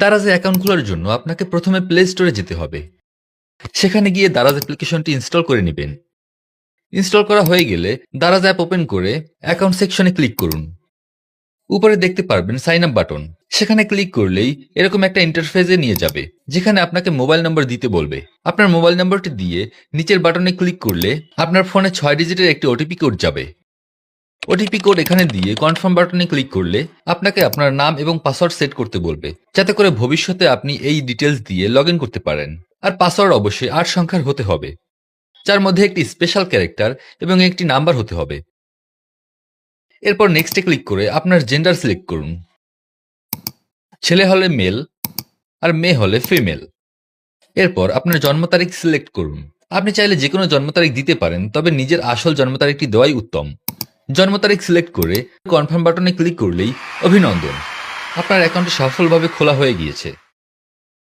দারাজে account খোলার জন্য আপনাকে প্রথমে প্লে স্টোরে যেতে হবে। সেখানে গিয়ে দারাজ অ্যাপ্লিকেশনটি ইনস্টল করে নেবেন। ইনস্টল করা হয়ে গেলে দারাজ অ্যাপ ওপেন করে অ্যাকাউন্ট সেকশনে ক্লিক করুন। উপরে দেখতে পারবেন সাইন আপ বাটন সেখানে ক্লিক করলেই এরকম একটা ইন্টারফেসে নিয়ে যাবে, যেখানে আপনাকে মোবাইল নম্বর দিতে বলবে। আপনার মোবাইল নম্বরটি দিয়ে নিচের বাটনে ক্লিক করলে আপনার ফোনে ছয় ডিজিটের একটি ওটিপি কোড যাবে। ওটিপি কোড এখানে দিয়ে কনফার্ম বাটনে ক্লিক করলে আপনাকে আপনার নাম এবং পাসওয়ার্ড সেট করতে বলবে। যাতে করে ভবিষ্যতে আপনি এই ডিটেলস দিয়ে লগ করতে পারেন। আর পাসওয়ার্ড অবশ্যই আট সংখ্যার হতে হবে। যার মধ্যে একটি স্পেশাল ক্যারেক্টার এবং একটি নাম্বার হতে হবে। এরপর নেক্সটে ক্লিক করে আপনার জেন্ডার সিলেক্ট করুন। ছেলে হলে মেল আর মেয়ে হলে ফিমেল এরপর আপনার জন্ম তারিখ সিলেক্ট করুন। আপনি চাইলে যে কোনো জন্ম তারিখ দিতে পারেন, তবে নিজের আসল জন্ম তারিখটি দেওয়াই উত্তম। জন্ম তারিখ সিলেক্ট করে কনফার্ম বাটনে ক্লিক করলেই অভিনন্দন। আপনার অ্যাকাউন্টটি সফলভাবে খোলা হয়ে গিয়েছে।